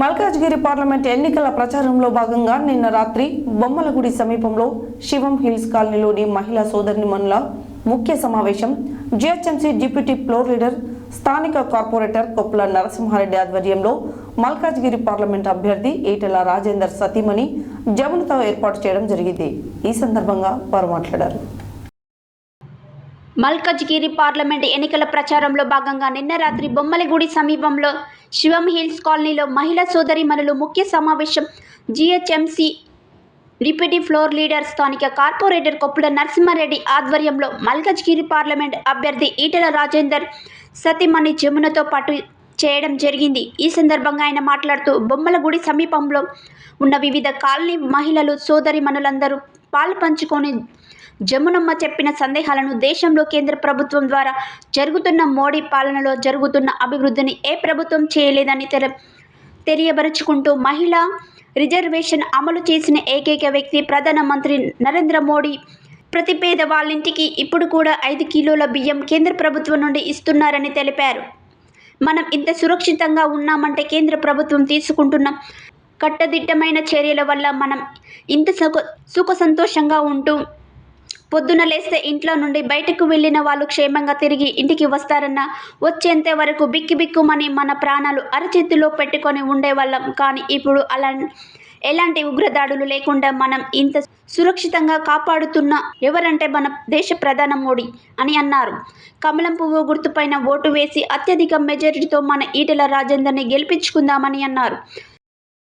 Malkajgiri parliament ఎన్నికల ప్రచారంలో భాగంగా నిన్న రాత్రి బొమ్మలగుడి సమీపంలో శివం హిల్స్ కాలనీలోని మహిళా సోదరిమణుల ముఖ్య సమావేశం జిహెచ్ఎంసీ డిప్యూటీ ఫ్లోర్ లీడర్ స్థానిక కార్పొరేటర్ కొప్పుల నరసింహారెడ్డి ఆధ్వర్యంలో మల్కాజ్గిరి పార్లమెంట్ అభ్యర్థి ఈటెల రాజేందర్ సతీమణి జమునతో ఏర్పాటు చేయడం జరిగింది. ఈ సందర్భంగా వారు మాట్లాడారు. మల్కజ్గిరి పార్లమెంట్ ఎన్నికల ప్రచారంలో భాగంగా నిన్న రాత్రి బొమ్మలగూడి సమీపంలో శివం హిల్స్ కాలనీలో మహిళా సోదరిమణులు ముఖ్య సమావేశం జిహెచ్ఎంసి డిప్యూటీ ఫ్లోర్ లీడర్ స్థానిక కార్పొరేటర్ కొప్పుల నరసింహారెడ్డి ఆధ్వర్యంలో మల్కజ్గిరి పార్లమెంట్ అభ్యర్థి ఈటల రాజేందర్ సతీమణి జమునతో పాటు చేయడం జరిగింది. ఈ సందర్భంగా ఆయన మాట్లాడుతూ బొమ్మలగూడి సమీపంలో ఉన్న వివిధ కాలనీ మహిళలు సోదరిమణులందరూ పాలు పంచుకొని జమునమ్మ చెప్పిన సందేహాలను దేశంలో కేంద్ర ప్రభుత్వం ద్వారా జరుగుతున్న మోడీ పాలనలో జరుగుతున్న అభివృద్ధిని ఏ ప్రభుత్వం చేయలేదని తెర తెలియబరుచుకుంటూ మహిళా రిజర్వేషన్ అమలు చేసిన ఏకైక వ్యక్తి ప్రధానమంత్రి నరేంద్ర మోడీ ప్రతి పేద వాళ్ళింటికి ఇప్పుడు కూడా ఐదు కిలోల బియ్యం కేంద్ర ప్రభుత్వం నుండి ఇస్తున్నారని తెలిపారు. మనం ఇంత సురక్షితంగా ఉన్నామంటే కేంద్ర ప్రభుత్వం తీసుకుంటున్న కట్టదిట్టమైన చర్యల వల్ల మనం ఇంత సుఖ సుఖ సంతోషంగా ఉంటూ పొద్దున లేస్తే ఇంట్లో నుండి బయటకు వెళ్ళిన వాళ్ళు క్షేమంగా తిరిగి ఇంటికి వస్తారన్న వచ్చేంత వరకు బిక్కి బిక్కుమని మన ప్రాణాలు అరచేతిలో పెట్టుకొని ఉండేవాళ్ళం. కానీ ఇప్పుడు అలా ఎలాంటి ఉగ్రదాడులు లేకుండా మనం ఇంత సురక్షితంగా కాపాడుతున్న ఎవరంటే మన దేశ ప్రధాన మోడీ అని అన్నారు. కమలం పువ్వు గుర్తుపైన ఓటు వేసి అత్యధిక మెజారిటీతో మన ఈటెల రాజేందర్ని గెలిపించుకుందామని అన్నారు.